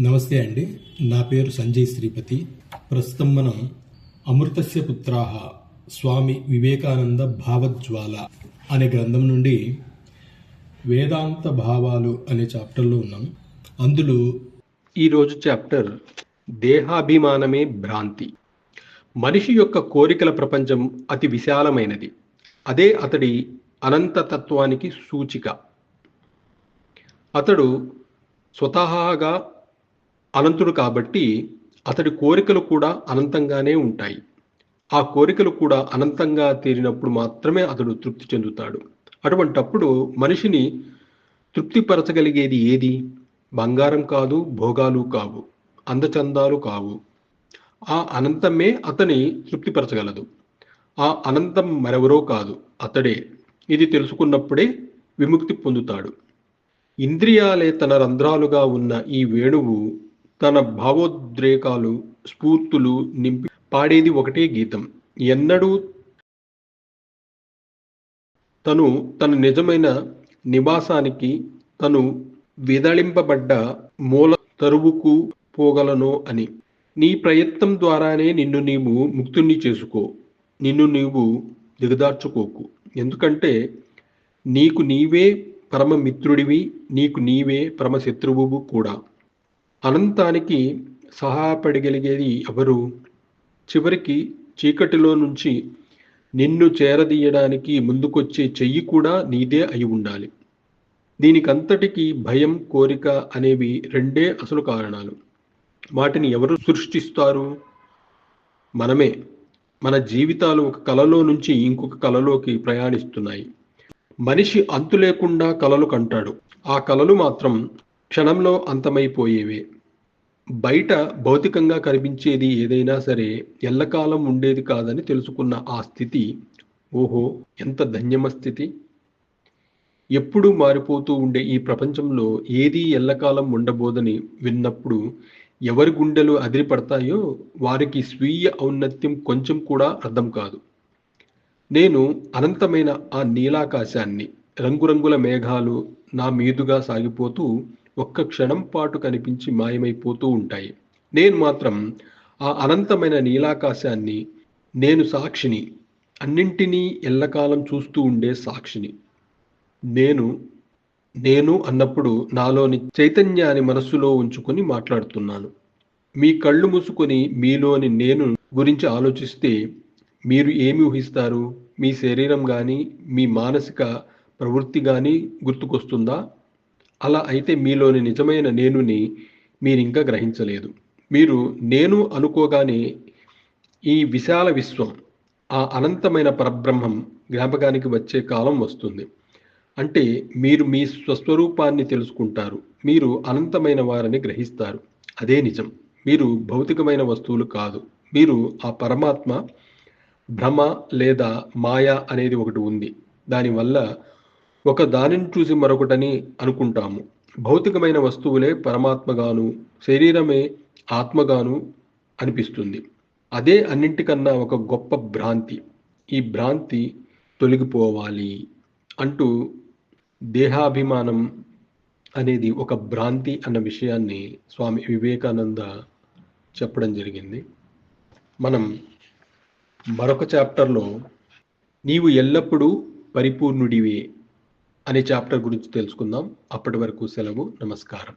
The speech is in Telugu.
నమస్తే అండి. నా పేరు సంజయ్ శ్రీపతి. ప్రస్తుతం మనం అమృతస్య పుత్రాహ స్వామి వివేకానంద భావజ్వాల అనే గ్రంథం నుండి వేదాంత భావాలు అనే చాప్టర్లో ఉన్నాం. అందులో ఈరోజు చాప్టర్ దేహాభిమానమే భ్రాంతి. మనిషి యొక్క కోరికల ప్రపంచం అతి విశాలమైనది. అదే అతడి అనంతతత్వానికి సూచిక. అతడు స్వతహాగా అనంతుడు కాబట్టి అతడి కోరికలు కూడా అనంతంగానే ఉంటాయి. ఆ కోరికలు కూడా అనంతంగా తీరినప్పుడు మాత్రమే అతడు తృప్తి చెందుతాడు. అటువంటప్పుడు మనిషిని తృప్తిపరచగలిగేది ఏది? బంగారం కాదు భోగాలు కావు అందచందాలు కావు. ఆ అనంతమే అతని తృప్తిపరచగలదు. ఆ అనంతం మరెవరో కాదు అతడే. ఇది తెలుసుకున్నప్పుడే విముక్తి పొందుతాడు. ఇంద్రియాలే తన రంధ్రాలుగా ఉన్న ఈ వేణువు తన భావోద్రేకాలు స్ఫూర్తులు నింపి పాడేది ఒకటే గీతం. ఎన్నడూ తను తన నిజమైన నివాసానికి తను విదళింపబడ్డ మూల తరువుకు పోగలనో అని. నీ ప్రయత్నం ద్వారానే నిన్ను నీవు ముక్తుణ్ణి చేసుకో. నిన్ను నీవు దిగదార్చుకోకు ఎందుకంటే నీకు నీవే పరమ మిత్రుడివి నీకు నీవే పరమ శత్రువు కూడా. అనంతానికి సహాయపడగలిగేది ఎవరు? చివరికి చీకటిలో నుంచి నిన్ను చేరదీయడానికి ముందుకొచ్చే చెయ్యి కూడా నీదే అయి ఉండాలి. దీనికంతటికి భయం కోరిక అనేవి రెండే అసలు కారణాలు. వాటిని ఎవరు సృష్టిస్తారు? మనమే. మన జీవితాలు ఒక కలలో నుంచి ఇంకొక కలలోకి ప్రయాణిస్తున్నాయి. మనిషి అంతు లేకుండా కలలు కంటాడు. ఆ కలలు మాత్రం క్షణంలో అంతమైపోయేవే. బయట భౌతికంగా కనిపించేది ఏదైనా సరే ఎల్లకాలం ఉండేది కాదని తెలుసుకున్న ఆ స్థితి ఓహో ఎంత ధన్యమ స్థితి ఎప్పుడూ మారిపోతూ ఉండే ఈ ప్రపంచంలో ఏదీ ఎల్లకాలం ఉండబోదని విన్నప్పుడు ఎవరి గుండెలు అదిరిపడతాయో వారికి స్వీయ ఔన్నత్యం కొంచెం కూడా అర్థం కాదు. నేను అనంతమైన ఆ నీలాకాశాన్ని రంగురంగుల మేఘాలు నా మీదుగా సాగిపోతూ ఒక్క క్షణం పాటు కనిపించి మాయమైపోతూ ఉంటాయి. నేను మాత్రం ఆ అనంతమైన నీలాకాశాన్ని నేను సాక్షిని అన్నింటినీ ఎల్లకాలం చూస్తూ ఉండే సాక్షిని. నేను నేను అన్నప్పుడు నాలోని చైతన్యాన్ని మనస్సులో ఉంచుకొని మాట్లాడుతున్నాను. మీ కళ్ళు మూసుకొని మీలోని నేను గురించి ఆలోచిస్తే మీరు ఏమి ఊహిస్తారు? మీ శరీరం కానీ మీ మానసిక ప్రవృత్తి కానీ గుర్తుకొస్తుందా? అలా అయితే మీలోని నిజమైన నేనుని మీరు ఇంకా గ్రహించలేదు. మీరు నేను అనుకోగానే ఈ విశాల విశ్వం ఆ అనంతమైన పరబ్రహ్మం జ్ఞాపకానికి వచ్చే కాలం వస్తుంది. అంటే మీరు మీ స్వస్వరూపాన్ని తెలుసుకుంటారు. మీరు అనంతమైన వారిని గ్రహిస్తారు. అదే నిజం. మీరు భౌతికమైన వస్తువులు కాదు. మీరు ఆ పరమాత్మ భ్రమ లేదా మాయ అనేది ఒకటి ఉంది. దానివల్ల ఒక దానిని చూసి మరొకటని అనుకుంటాము. భౌతికమైన వస్తువులే పరమాత్మగాను శరీరమే ఆత్మగాను అనిపిస్తుంది. అదే అన్నింటికన్నా ఒక గొప్ప భ్రాంతి. ఈ భ్రాంతి తొలగిపోవాలి అంటూ దేహాభిమానం అనేది ఒక భ్రాంతి అన్న విషయాన్ని స్వామి వివేకానంద చెప్పడం జరిగింది. మనం మరొక చాప్టర్లో నీవు ఎల్లప్పుడూ పరిపూర్ణుడివే అనే చాప్టర్ గురించి తెలుసుకుందాం. అప్పటి వరకు సెలవు నమస్కారం.